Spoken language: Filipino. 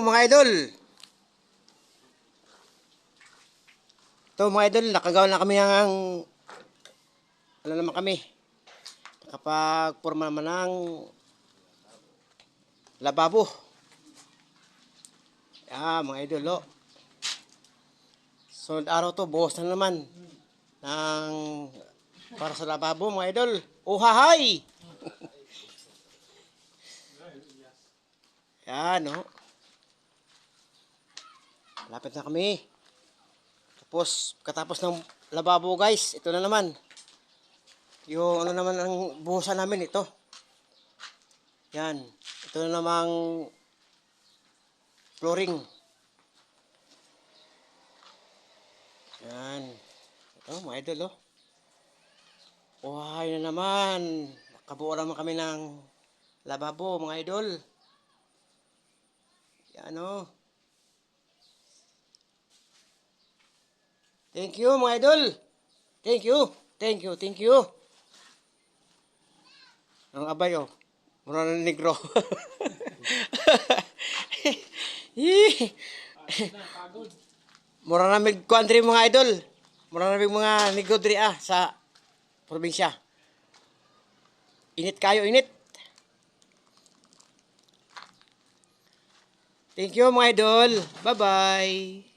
mga idol. Ito mga idol, nakagawa na kami ng ano naman kami. Nakapagporma naman ng lababo. Yan mga idol, oh. Sunod araw to, buhos na naman ng para sa lababo mga idol. Uhahay! Yan, oh. Malapit na kami. Tapos, katapos ng lababo guys, ito na naman. Yung ano naman ang buhusan namin ito. Yan. Ito na namang flooring. Yan. Ito, mga idol, oh. Uhay na naman. Nakabuo naman kami ng lababo, mga idol. Yan, oh. Thank you, mga idol. Thank you. Thank you, thank you. Ang abay, oh. Mura na negro. Mura na mig country mga idol. Mura na mig mga negro diri ah sa probinsya. Init kayo, init. Thank you mga idol. Bye-bye.